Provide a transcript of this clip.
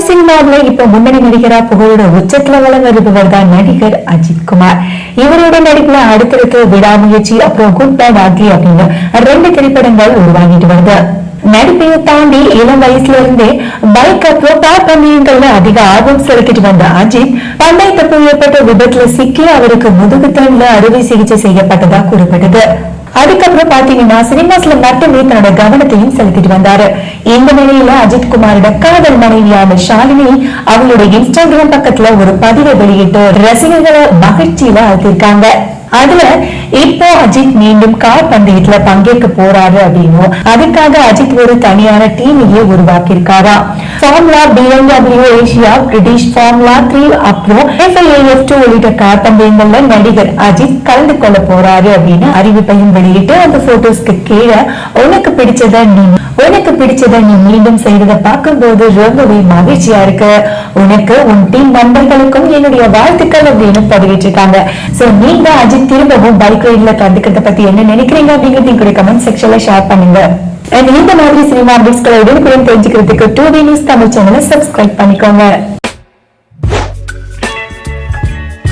தமிழ் சினிமாவுல இப்ப முன்னணி நடிகரா புகழோட உச்சத்துல வளம் வருபவர் தான் நடிகர் அஜித் குமார். இவரோட நடிப்புல அடுத்தடுத்து விடாமுயற்சி அப்புறம் குட் பேட் ஆக்லி அப்படின்னு ரெண்டு திரைப்படங்கள் உருவாகிட்டு வருது. நடிப்பையும் தாண்டி இளம் வயசுல இருந்தே பைக் அப்புறம் பேர் பந்தயங்கள்ல அதிக ஆர்வம் செலுத்திட்டு வந்த அஜித் பந்தயத்தப்போ ஏற்பட்ட விபத்துல சிக்கி அவருக்கு முதுகுத்தன்ல அறுவை சிகிச்சை செய்யப்பட்டதா குறிப்பிட்டது. அதுக்கப்புறம் பாத்தீங்கன்னா சினிமாஸ்ல மட்டுமே தன்னோட கவனத்தையும் செலுத்திட்டு வந்தாரு. இந்த நிலையில அஜித் குமாரோட காதல் மனைவியான ஷாலினி அவங்களோட இன்ஸ்டாகிராம் பக்கத்துல ஒரு பதிவை வெளியிட்டு ரசிகர்களை மகிழ்ச்சியில அழுத்திருக்காங்க அதுல இப்போ அஜித் மீண்டும் கார் பந்தயத்துல பங்கேற்க போறாரு அப்படின்னும் அதுக்காக அஜித் ஒரு தனியான டீமையே உருவாக்கி இருக்காரா formula BMW Asia British formula three அப்புறம் எஃப்ஐஏஎஃப் டூ உள்ளிட்ட கார் பந்தயங்கள்ல நடிகர் அஜித் கலந்து கொள்ள போறாரு அப்படின்னு அறிவிப்பையும் வெளியிட்டு அந்த போட்டோஸ்க்கு கீழே உனக்கு பிடிச்சத நீ உனக்கு பிடிச்சத நீ மீண்டும் செய்வதை பார்க்கும்போது ரொம்பவே மகிழ்ச்சியா இருக்கு. உனக்கு உன் டீம் நண்பர்களுக்கும் என்னுடைய வாழ்த்துக்கள் அப்படின்னு பதிவிட்டிருக்காங்க. சோ நீங்க அஜித் திரும்பவும் பைக் ரைட்ல கலந்துக்கிறத பத்தி என்ன நினைக்கிறீங்க அப்படிங்கிறது எங்களுடைய கமெண்ட் செக்ஷன்ல ஷேர் பண்ணுங்க. அண்ட் இந்த மாதிரி சினிமா அப்டேட்ஸ்களை உடனுக்குடன் தெரிஞ்சுக்கிறதுக்கு டூ நியூஸ் தமிழ் சேனலை சப்ஸ்கிரைப் பண்ணிக்கோங்க.